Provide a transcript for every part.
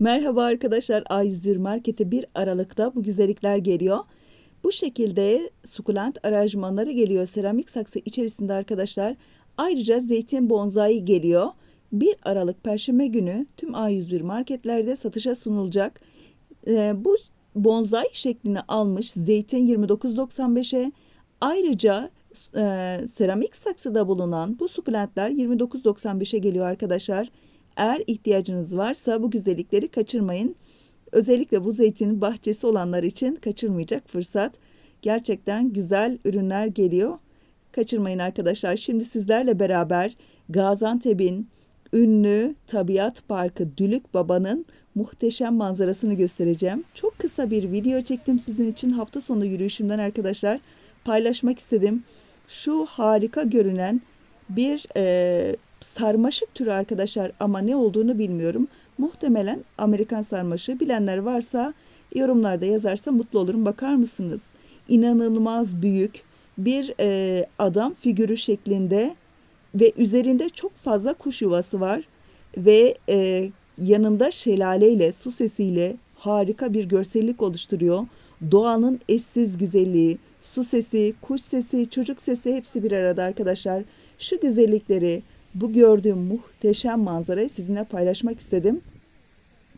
Merhaba arkadaşlar. A101 Market'e 1 Aralık'ta bu güzellikler geliyor. Bu şekilde sukulent aranjmanları geliyor seramik saksı içerisinde arkadaşlar. Ayrıca zeytin bonsai geliyor. 1 Aralık Perşembe günü tüm A101 marketlerde satışa sunulacak. Ee, bu bonsai şeklini almış zeytin 29.95'e. Ayrıca e, seramik saksıda bulunan bu sukulentler 29.95'e geliyor arkadaşlar. Eğer ihtiyacınız varsa bu güzellikleri kaçırmayın. Özellikle bu zeytinin bahçesi olanlar için kaçırmayacak fırsat. Gerçekten güzel ürünler geliyor. Kaçırmayın arkadaşlar. Şimdi sizlerle beraber Gaziantep'in ünlü Tabiat Parkı Dülük Baba'nın muhteşem manzarasını göstereceğim. Çok kısa bir video çektim sizin için hafta sonu yürüyüşümden arkadaşlar. Paylaşmak istedim. Şu harika görünen bir e, sarmaşık türü arkadaşlar ama ne olduğunu bilmiyorum. Muhtemelen Amerikan sarmaşığı bilenler varsa yorumlarda yazarsa mutlu olurum. Bakar mısınız? İnanılmaz büyük bir e, adam figürü şeklinde ve üzerinde çok fazla kuş yuvası var ve e, yanında şelaleyle su sesiyle harika bir görsellik oluşturuyor. Doğanın eşsiz güzelliği, su sesi, kuş sesi, çocuk sesi hepsi bir arada arkadaşlar. Şu güzellikleri, bu gördüğüm muhteşem manzarayı sizinle paylaşmak istedim.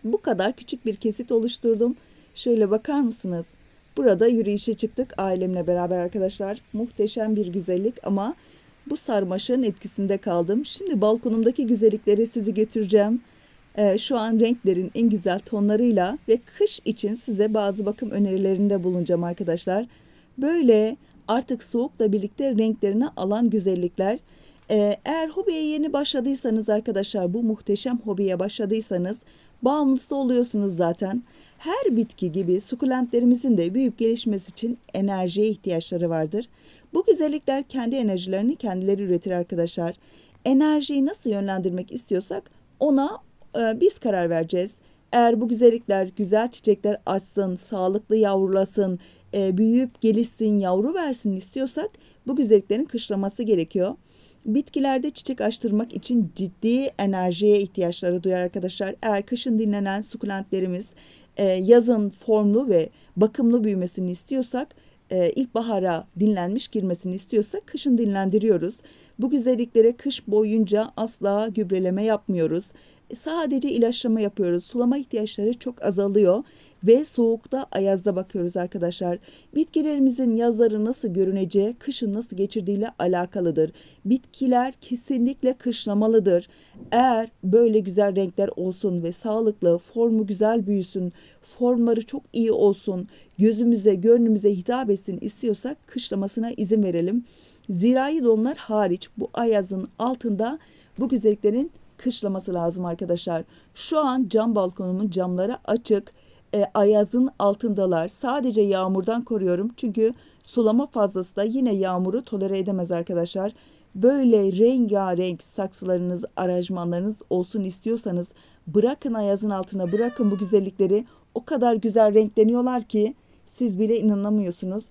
Bu kadar küçük bir kesit oluşturdum. Şöyle bakar mısınız? Burada yürüyüşe çıktık ailemle beraber arkadaşlar. Muhteşem bir güzellik ama bu sarmaşığın etkisinde kaldım. Şimdi balkonumdaki güzellikleri sizi götüreceğim. Ee, şu an renklerin en güzel tonlarıyla ve kış için size bazı bakım önerilerinde bulunacağım arkadaşlar. Böyle artık soğukla birlikte renklerini alan güzellikler. Ee, eğer hobiye yeni başladıysanız arkadaşlar bu muhteşem hobiye başladıysanız bağımlısı oluyorsunuz zaten. Her bitki gibi sukulentlerimizin de büyüyüp gelişmesi için enerjiye ihtiyaçları vardır. Bu güzellikler kendi enerjilerini kendileri üretir arkadaşlar. Enerjiyi nasıl yönlendirmek istiyorsak ona e, biz karar vereceğiz. Eğer bu güzellikler güzel çiçekler açsın, sağlıklı yavrulasın, e, büyüyüp gelişsin, yavru versin istiyorsak bu güzelliklerin kışlaması gerekiyor. Bitkilerde çiçek açtırmak için ciddi enerjiye ihtiyaçları duyar arkadaşlar. Eğer kışın dinlenen sukulentlerimiz e, yazın formlu ve bakımlı büyümesini istiyorsak e, ilkbahara dinlenmiş girmesini istiyorsak kışın dinlendiriyoruz. Bu güzelliklere kış boyunca asla gübreleme yapmıyoruz. Sadece ilaçlama yapıyoruz. Sulama ihtiyaçları çok azalıyor ve soğukta ayazda bakıyoruz arkadaşlar. Bitkilerimizin yazları nasıl görüneceği, kışın nasıl geçirdiğiyle alakalıdır. Bitkiler kesinlikle kışlamalıdır. Eğer böyle güzel renkler olsun ve sağlıklı, formu güzel büyüsün, formları çok iyi olsun, gözümüze, gönlümüze hitap etsin istiyorsak kışlamasına izin verelim. Zirai donlar hariç bu ayazın altında bu güzelliklerin kışlaması lazım arkadaşlar. Şu an cam balkonumun camları açık. E, ayazın altındalar. Sadece yağmurdan koruyorum. Çünkü sulama fazlası da yine yağmuru tolere edemez arkadaşlar. Böyle rengarenk saksılarınız, aranjmanlarınız olsun istiyorsanız bırakın ayazın altına, bırakın bu güzellikleri. O kadar güzel renkleniyorlar ki siz bile inanamıyorsunuz.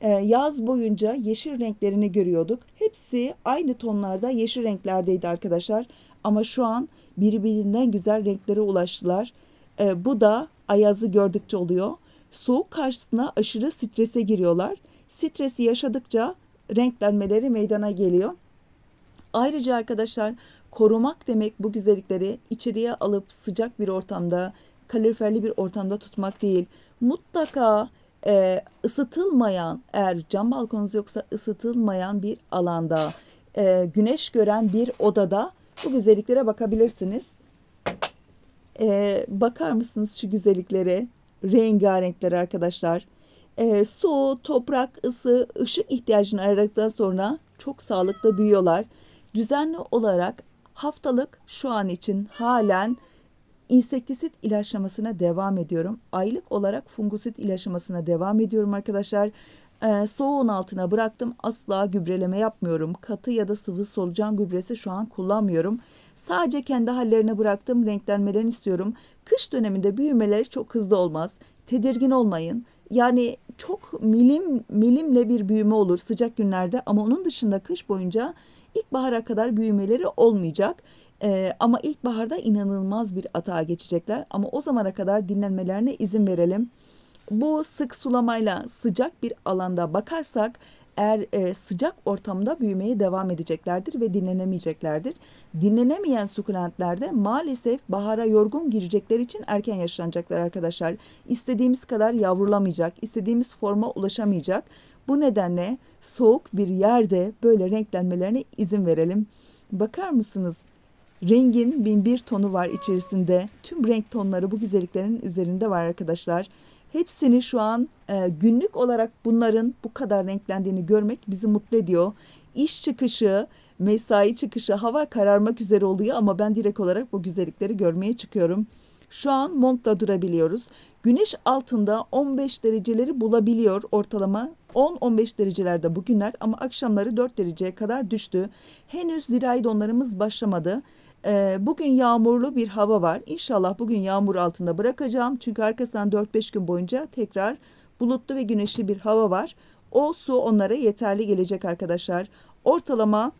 Ee, yaz boyunca yeşil renklerini görüyorduk. Hepsi aynı tonlarda yeşil renklerdeydi arkadaşlar. Ama şu an birbirinden güzel renklere ulaştılar. E, bu da ayazı gördükçe oluyor. Soğuk karşısına aşırı strese giriyorlar. Stresi yaşadıkça renklenmeleri meydana geliyor. Ayrıca arkadaşlar korumak demek bu güzellikleri içeriye alıp sıcak bir ortamda, kaloriferli bir ortamda tutmak değil. Mutlaka e, ısıtılmayan, eğer cam balkonunuz yoksa ısıtılmayan bir alanda, e, güneş gören bir odada bu güzelliklere bakabilirsiniz. Ee, bakar mısınız şu güzelliklere? Rengarenkler arkadaşlar. Ee, su, toprak, ısı, ışık ihtiyacını aradıktan sonra çok sağlıklı büyüyorlar. Düzenli olarak haftalık şu an için halen insektisit ilaçlamasına devam ediyorum. Aylık olarak fungusit ilaçlamasına devam ediyorum arkadaşlar. Ee, soğuğun altına bıraktım. Asla gübreleme yapmıyorum. Katı ya da sıvı solucan gübresi şu an kullanmıyorum. Sadece kendi hallerine bıraktım. Renklenmelerini istiyorum. Kış döneminde büyümeleri çok hızlı olmaz. Tedirgin olmayın. Yani çok milim milimle bir büyüme olur sıcak günlerde ama onun dışında kış boyunca ilkbahara kadar büyümeleri olmayacak. Ee, ama ilkbaharda inanılmaz bir atağa geçecekler. Ama o zamana kadar dinlenmelerine izin verelim. Bu sık sulamayla sıcak bir alanda bakarsak eğer e, sıcak ortamda büyümeye devam edeceklerdir ve dinlenemeyeceklerdir. Dinlenemeyen sukulentlerde maalesef bahara yorgun girecekler için erken yaşlanacaklar arkadaşlar. İstediğimiz kadar yavrulamayacak, istediğimiz forma ulaşamayacak. Bu nedenle soğuk bir yerde böyle renklenmelerine izin verelim. Bakar mısınız? Rengin bin bir tonu var içerisinde. Tüm renk tonları bu güzelliklerin üzerinde var arkadaşlar. Hepsini şu an e, günlük olarak bunların bu kadar renklendiğini görmek bizi mutlu ediyor. İş çıkışı, mesai çıkışı hava kararmak üzere oluyor ama ben direkt olarak bu güzellikleri görmeye çıkıyorum. Şu an montla durabiliyoruz. Güneş altında 15 dereceleri bulabiliyor ortalama. 10-15 derecelerde bugünler ama akşamları 4 dereceye kadar düştü. Henüz zirai donlarımız başlamadı. Ee, bugün yağmurlu bir hava var. İnşallah bugün yağmur altında bırakacağım. Çünkü arkasından 4-5 gün boyunca tekrar bulutlu ve güneşli bir hava var. O su onlara yeterli gelecek arkadaşlar. Ortalama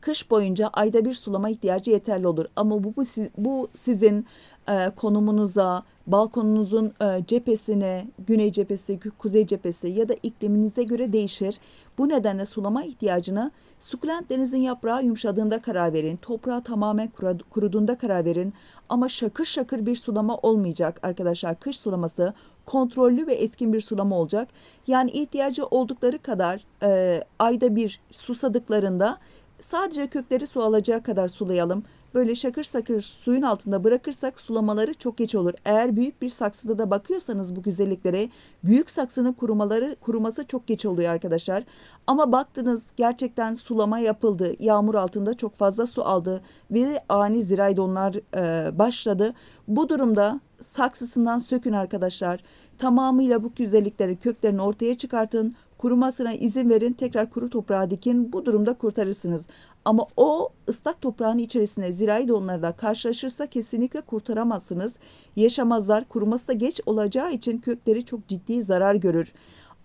kış boyunca ayda bir sulama ihtiyacı yeterli olur. Ama bu, bu, sizin e, konumunuza, balkonunuzun e, cephesine, güney cephesi, kuzey cephesi ya da ikliminize göre değişir. Bu nedenle sulama ihtiyacını sukulentlerinizin yaprağı yumuşadığında karar verin. Toprağı tamamen kuruduğunda karar verin. Ama şakır şakır bir sulama olmayacak arkadaşlar. Kış sulaması kontrollü ve etkin bir sulama olacak. Yani ihtiyacı oldukları kadar e, ayda bir susadıklarında sadece kökleri su alacağı kadar sulayalım. Böyle şakır sakır suyun altında bırakırsak sulamaları çok geç olur. Eğer büyük bir saksıda da bakıyorsanız bu güzelliklere büyük saksının kurumaları kuruması çok geç oluyor arkadaşlar. Ama baktınız gerçekten sulama yapıldı. Yağmur altında çok fazla su aldı ve ani zirai donlar e, başladı. Bu durumda saksısından sökün arkadaşlar. Tamamıyla bu güzellikleri köklerini ortaya çıkartın kurumasına izin verin tekrar kuru toprağa dikin bu durumda kurtarırsınız. Ama o ıslak toprağın içerisinde zirai donlarla karşılaşırsa kesinlikle kurtaramazsınız. Yaşamazlar kuruması da geç olacağı için kökleri çok ciddi zarar görür.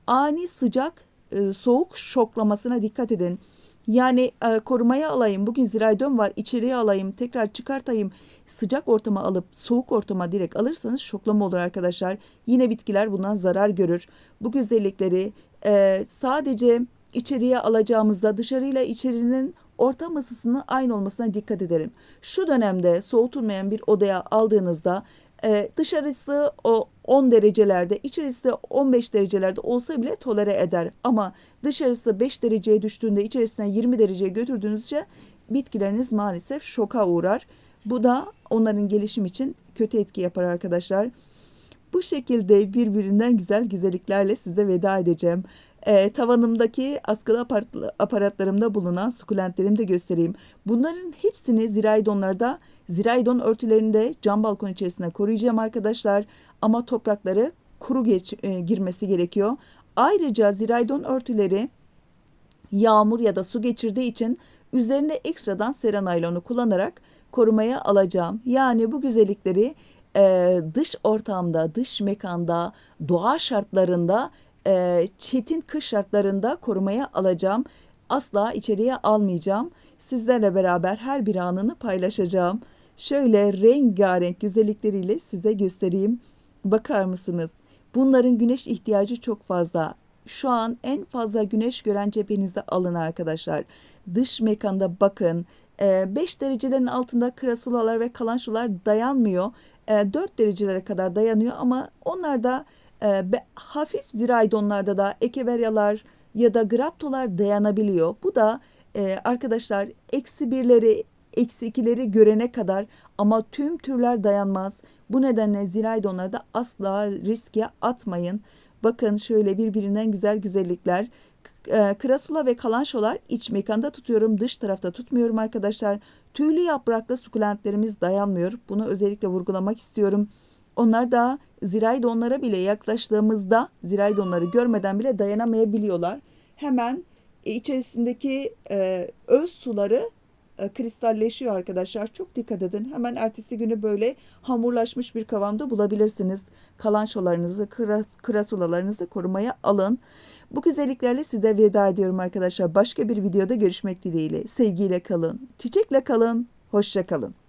Ani sıcak e, soğuk şoklamasına dikkat edin. Yani e, korumaya alayım, bugün ziraydon var, içeriye alayım, tekrar çıkartayım, sıcak ortama alıp soğuk ortama direkt alırsanız şoklama olur arkadaşlar. Yine bitkiler bundan zarar görür. Bu güzellikleri e, sadece içeriye alacağımızda dışarıyla içerinin ortam ısısının aynı olmasına dikkat edelim. Şu dönemde soğutulmayan bir odaya aldığınızda e, dışarısı o 10 derecelerde, içerisi 15 derecelerde olsa bile tolere eder. Ama dışarısı 5 dereceye düştüğünde içerisine 20 dereceye götürdüğünüzce bitkileriniz maalesef şoka uğrar. Bu da onların gelişim için kötü etki yapar arkadaşlar. Bu şekilde birbirinden güzel güzelliklerle size veda edeceğim. E, tavanımdaki askılı aparatlarımda bulunan sukulentlerimi de göstereyim. Bunların hepsini ziraydonlarda, ziraydon örtülerinde cam balkon içerisine koruyacağım arkadaşlar. Ama toprakları kuru geç, e, girmesi gerekiyor. Ayrıca ziraydon örtüleri yağmur ya da su geçirdiği için üzerine ekstradan seranaylonu kullanarak korumaya alacağım. Yani bu güzellikleri e, dış ortamda, dış mekanda, doğa şartlarında, e, çetin kış şartlarında korumaya alacağım. Asla içeriye almayacağım. Sizlerle beraber her bir anını paylaşacağım. Şöyle rengarenk güzellikleriyle size göstereyim. Bakar mısınız? Bunların güneş ihtiyacı çok fazla. Şu an en fazla güneş gören cephenize alın arkadaşlar. Dış mekanda bakın. 5 e, derecelerin altında krasulalar ve kalanşolar dayanmıyor. 4 e, derecelere kadar dayanıyor ama onlar da e, hafif ziraydonlarda da ekeveryalar ya da graptolar dayanabiliyor. Bu da e, arkadaşlar eksi birleri eksi ikileri görene kadar ama tüm türler dayanmaz. Bu nedenle ziraydonlarda asla riske atmayın. Bakın şöyle birbirinden güzel güzellikler. E, krasula ve kalanşolar iç mekanda tutuyorum. Dış tarafta tutmuyorum arkadaşlar. Tüylü yapraklı sukulentlerimiz dayanmıyor. Bunu özellikle vurgulamak istiyorum. Onlar da zirai donlara bile yaklaştığımızda zirai donları görmeden bile dayanamayabiliyorlar. Hemen içerisindeki e, öz suları e, kristalleşiyor arkadaşlar. Çok dikkat edin. Hemen ertesi günü böyle hamurlaşmış bir kıvamda bulabilirsiniz. Kalan şolarınızı, kras, krasulalarınızı korumaya alın. Bu güzelliklerle size veda ediyorum arkadaşlar. Başka bir videoda görüşmek dileğiyle. Sevgiyle kalın. Çiçekle kalın. Hoşçakalın.